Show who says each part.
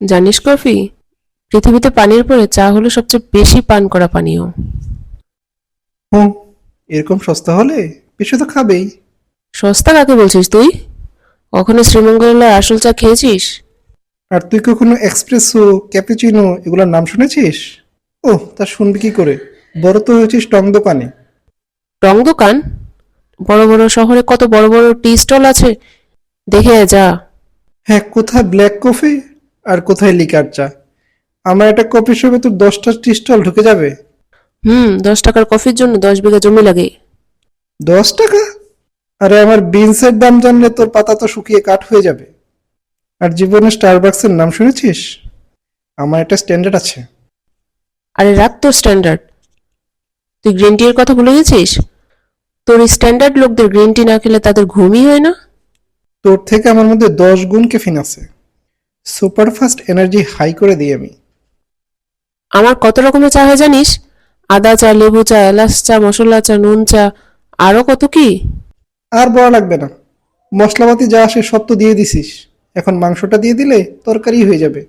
Speaker 1: জানিস কফি? পৃথিবীতে পানির পরে চা হলো সবচেয়ে বেশি পান করা পানীয়।
Speaker 2: হুম এরকম সস্তা হলে বেশি তো খাবেই।
Speaker 1: সস্তা কাকে বলছিস তুই? কখনো শ্রীমঙ্গলের আসল চা খেয়েছিস?
Speaker 2: আর তুই কখনো এক্সপ্রেসো ক্যাপুচিনো এগুলোর নাম শুনেছিস? ও তা শুনবি কি করে? বড় তো হয়েছিস টং দোকানে।
Speaker 1: রং দোকান? বড় বড় শহরে কত বড় বড় টি স্টল আছে? দেখে যা।
Speaker 2: হ্যাঁ কোথায় ব্ল্যাক কফি? আর কোথায় লিকার চা? আমার একটা কফি শপে তো দশটা টি স্টল ঢুকে যাবে?
Speaker 1: হুম দশ টাকার কফির জন্য দশ বিঘা জমি লাগে।
Speaker 2: দশ টাকা? আরে আমার বিনসের দাম জানলে তোর পাতা তো শুকিয়ে কাঠ হয়ে যাবে। আর জীবনে স্টারবাক্সের নাম শুনেছিস? আমার একটা স্ট্যান্ডার্ড আছে।
Speaker 1: আরে রাখ তোর স্ট্যান্ডার্ড তুই গ্রিন টি এর কথা ভুলে গেছিস? তোর স্ট্যান্ডার্ড লোকদের গ্রিন টি না খেলে তাদের ঘুমই হয় না।
Speaker 2: তোর থেকে আমার মধ্যে দশ গুণ কেফিন আছে। সুপারফাস্ট এনার্জি হাই করে দিই আমি।
Speaker 1: আমার কত রকমের চা হয় জানিস? আদা চা লেবু চা এলাচ চা মশলা চা নুন চা আরও কত কি?
Speaker 2: আর বড় লাগবে না। মশলাপাতি যা আসে সব তো দিয়ে দিছিস। এখন মাংসটা দিয়ে দিলে তরকারি হয়ে যাবে।